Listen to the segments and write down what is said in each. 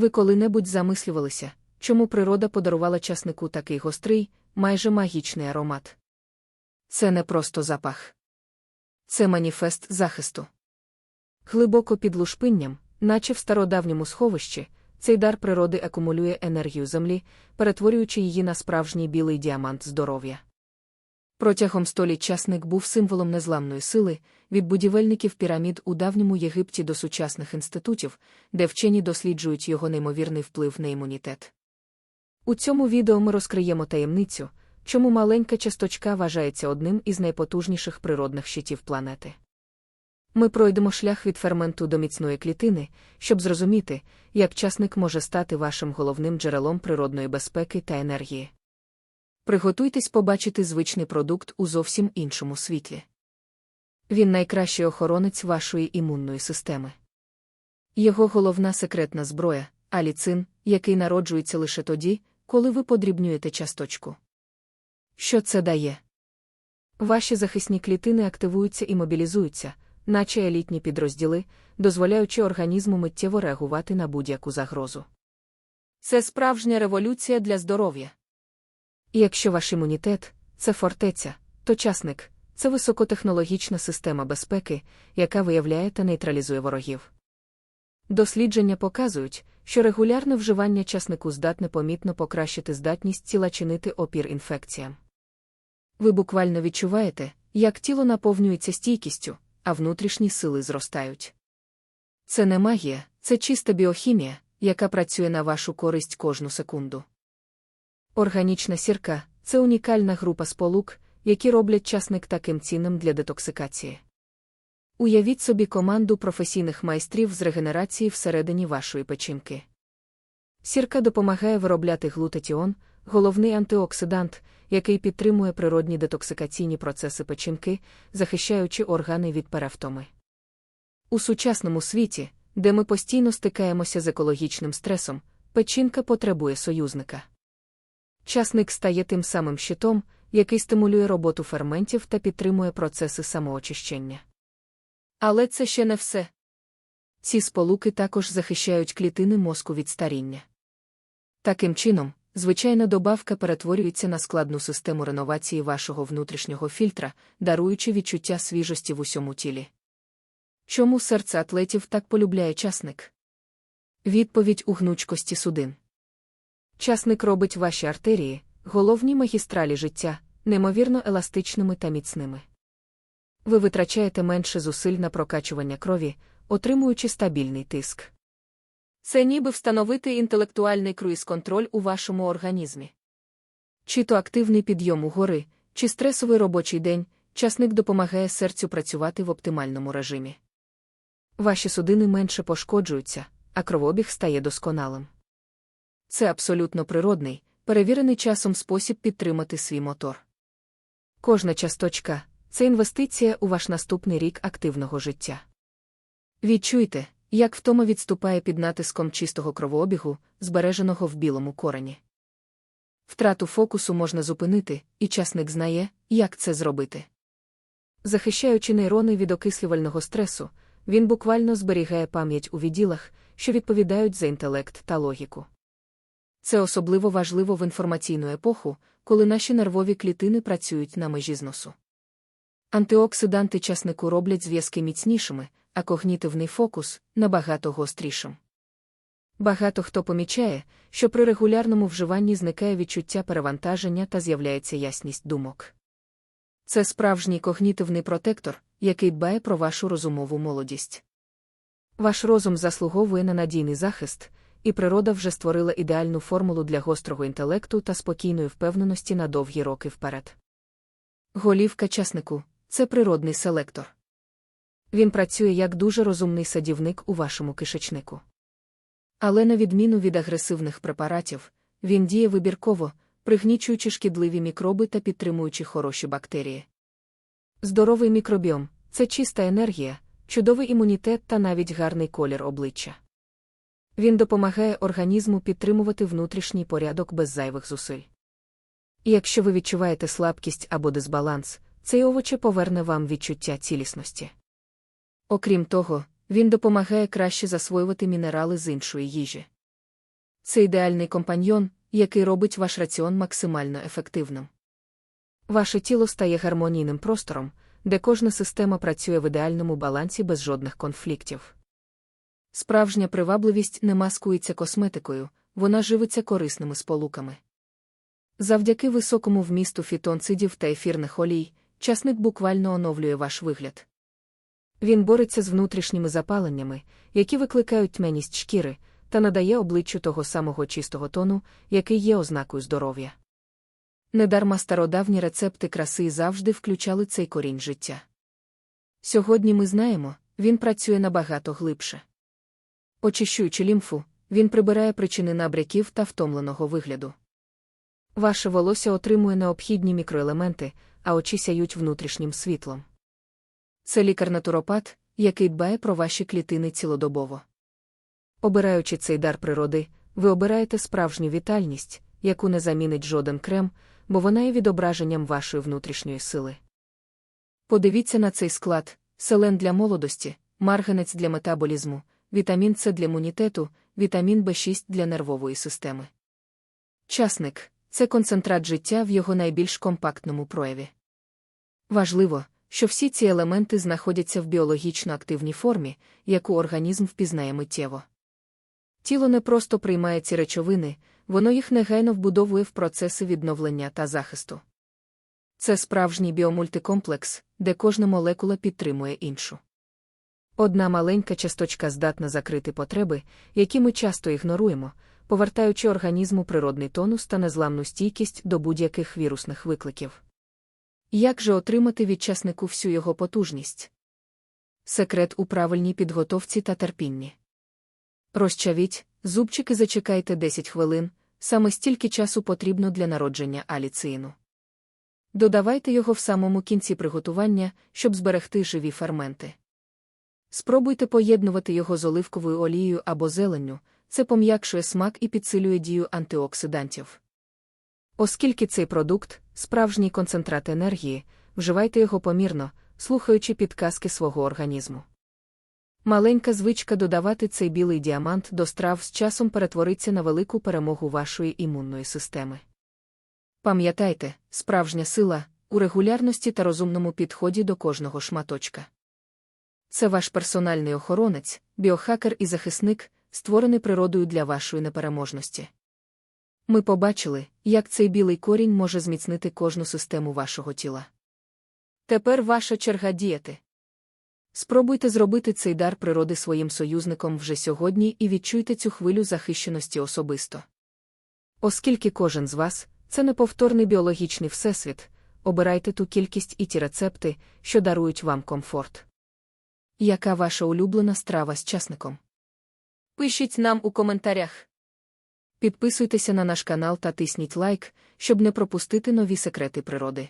Ви коли-небудь замислювалися, чому природа подарувала часнику такий гострий, майже магічний аромат? Це не просто запах. Це маніфест захисту. Глибоко під лушпинням, наче в стародавньому сховищі, цей дар природи акумулює енергію землі, перетворюючи її на справжній білий діамант здоров'я. Протягом століть часник був символом незламної сили, від будівельників пірамід у давньому Єгипті до сучасних інститутів, де вчені досліджують його неймовірний вплив на імунітет. У цьому відео ми розкриємо таємницю, чому маленька часточка вважається одним із найпотужніших природних щитів планети. Ми пройдемо шлях від ферменту до міцної клітини, щоб зрозуміти, як часник може стати вашим головним джерелом природної безпеки та енергії. Приготуйтесь побачити звичний продукт у зовсім іншому світлі. Він найкращий охоронець вашої імунної системи. Його головна секретна зброя аліцин, який народжується лише тоді, коли ви подрібнюєте часточку. Що це дає? Ваші захисні клітини активуються і мобілізуються, наче елітні підрозділи, дозволяючи організму миттєво реагувати на будь-яку загрозу. Це справжня революція для здоров'я. І якщо ваш імунітет це фортеця, то часник це високотехнологічна система безпеки, яка виявляє та нейтралізує ворогів. Дослідження показують, що регулярне вживання часнику здатне помітно покращити здатність тіла чинити опір інфекціям. Ви буквально відчуваєте, як тіло наповнюється стійкістю, а внутрішні сили зростають. Це не магія, це чиста біохімія, яка працює на вашу користь кожну секунду. Органічна сірка це унікальна група сполук, які роблять часник таким цінним для детоксикації. Уявіть собі команду професійних майстрів з регенерації всередині вашої печінки. Сірка допомагає виробляти глутатіон, головний антиоксидант, який підтримує природні детоксикаційні процеси печінки, захищаючи органи від перевтоми. У сучасному світі, де ми постійно стикаємося з екологічним стресом, печінка потребує союзника. Часник стає тим самим щитом, який стимулює роботу ферментів та підтримує процеси самоочищення. Але це ще не все. Ці сполуки також захищають клітини мозку від старіння. Таким чином, звичайна добавка перетворюється на складну систему реновації вашого внутрішнього фільтра, даруючи відчуття свіжості в усьому тілі. Чому серце атлетів так полюбляє часник? Відповідь у гнучкості судин. Часник робить ваші артерії, головні магістралі життя, неймовірно еластичними та міцними. Ви витрачаєте менше зусиль на прокачування крові, отримуючи стабільний тиск. Це ніби встановити інтелектуальний круїз-контроль у вашому організмі. Чи то активний підйом угори, чи стресовий робочий день, часник допомагає серцю працювати в оптимальному режимі. Ваші судини менше пошкоджуються, а кровообіг стає досконалим. Це абсолютно природний, перевірений часом спосіб підтримати свій мотор. Кожна часточка це інвестиція у ваш наступний рік активного життя. Відчуйте, як втома відступає під натиском чистого кровообігу, збереженого в білому корені. Втрату фокусу можна зупинити, і часник знає, як це зробити. Захищаючи нейрони від окислювального стресу, він буквально зберігає пам'ять у відділах, що відповідають за інтелект та логіку. Це особливо важливо в інформаційну епоху, коли наші нервові клітини працюють на межі зносу. Антиоксиданти часнику роблять зв'язки міцнішими, а когнітивний фокус набагато гострішим. Багато хто помічає, що при регулярному вживанні зникає відчуття перевантаження та з'являється ясність думок. Це справжній когнітивний протектор, який дбає про вашу розумову молодість. Ваш розум заслуговує на надійний захист, і природа вже створила ідеальну формулу для гострого інтелекту та спокійної впевненості на довгі роки вперед. Голівка часнику це природний селектор. Він працює як дуже розумний садівник у вашому кишечнику. Але, на відміну від агресивних препаратів, він діє вибірково, пригнічуючи шкідливі мікроби та підтримуючи хороші бактерії. Здоровий мікробіом це чиста енергія, чудовий імунітет та навіть гарний колір обличчя. Він допомагає організму підтримувати внутрішній порядок без зайвих зусиль. І якщо ви відчуваєте слабкість або дисбаланс, цей овоче поверне вам відчуття цілісності. Окрім того, він допомагає краще засвоювати мінерали з іншої їжі. це ідеальний компаньйон, який робить ваш раціон максимально ефективним. Ваше тіло стає гармонійним простором, де кожна система працює в ідеальному балансі без жодних конфліктів. Справжня привабливість не маскується косметикою, вона живиться корисними сполуками. Завдяки високому вмісту фітонцидів та ефірних олій, часник буквально оновлює ваш вигляд. Він бореться з внутрішніми запаленнями, які викликають тьменість шкіри, та надає обличчю того самого чистого тону, який є ознакою здоров'я. Недарма стародавні рецепти краси завжди включали цей корінь життя. Сьогодні ми знаємо, він працює набагато глибше. Очищуючи лімфу, він прибирає причини набряків та втомленого вигляду. Ваше волосся отримує необхідні мікроелементи, а очі сяють внутрішнім світлом. Це лікар-натуропат, який дбає про ваші клітини цілодобово. Обираючи цей дар природи, ви обираєте справжню вітальність, яку не замінить жоден крем, бо вона є відображенням вашої внутрішньої сили. Подивіться на цей склад: селен для молодості, марганець для метаболізму, вітамін С для імунітету, вітамін В6 для нервової системи. Часник це концентрат життя в його найбільш компактному прояві. Важливо, що всі ці елементи знаходяться в біологічно активній формі, яку організм впізнає миттєво. Тіло не просто приймає ці речовини, воно їх негайно вбудовує в процеси відновлення та захисту. Це справжній біомультикомплекс, де кожна молекула підтримує іншу. Одна маленька часточка здатна закрити потреби, які ми часто ігноруємо, повертаючи організму природний тонус та незламну стійкість до будь-яких вірусних викликів. Як же отримати від часнику всю його потужність? Секрет у правильній підготовці та терпінні. Розчавіть, зубчики зачекайте 10 хвилин, саме стільки часу потрібно для народження аліцину. Додавайте його в самому кінці приготування, щоб зберегти живі ферменти. Спробуйте поєднувати його з оливковою олією або зеленню, це пом'якшує смак і підсилює дію антиоксидантів. Оскільки цей продукт справжній концентрат енергії, вживайте його помірно, слухаючи підказки свого організму. Маленька звичка додавати цей білий діамант до страв з часом перетвориться на велику перемогу вашої імунної системи. Пам'ятайте, справжня сила у регулярності та розумному підході до кожного шматочка. Це ваш персональний охоронець, біохакер і захисник, створений природою для вашої непереможності. Ми побачили, як цей білий корінь може зміцнити кожну систему вашого тіла. Тепер ваша черга діяти. Спробуйте зробити цей дар природи своїм союзником вже сьогодні і відчуйте цю хвилю захищеності особисто. Оскільки кожен з вас це неповторний біологічний всесвіт, обирайте ту кількість і ті рецепти, що дарують вам комфорт. Яка ваша улюблена страва з часником? Пишіть нам у коментарях. Підписуйтеся на наш канал та тисніть лайк, щоб не пропустити нові секрети природи.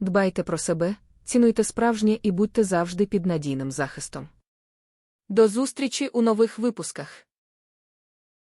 Дбайте про себе, цінуйте справжнє і будьте завжди під надійним захистом. До зустрічі у нових випусках!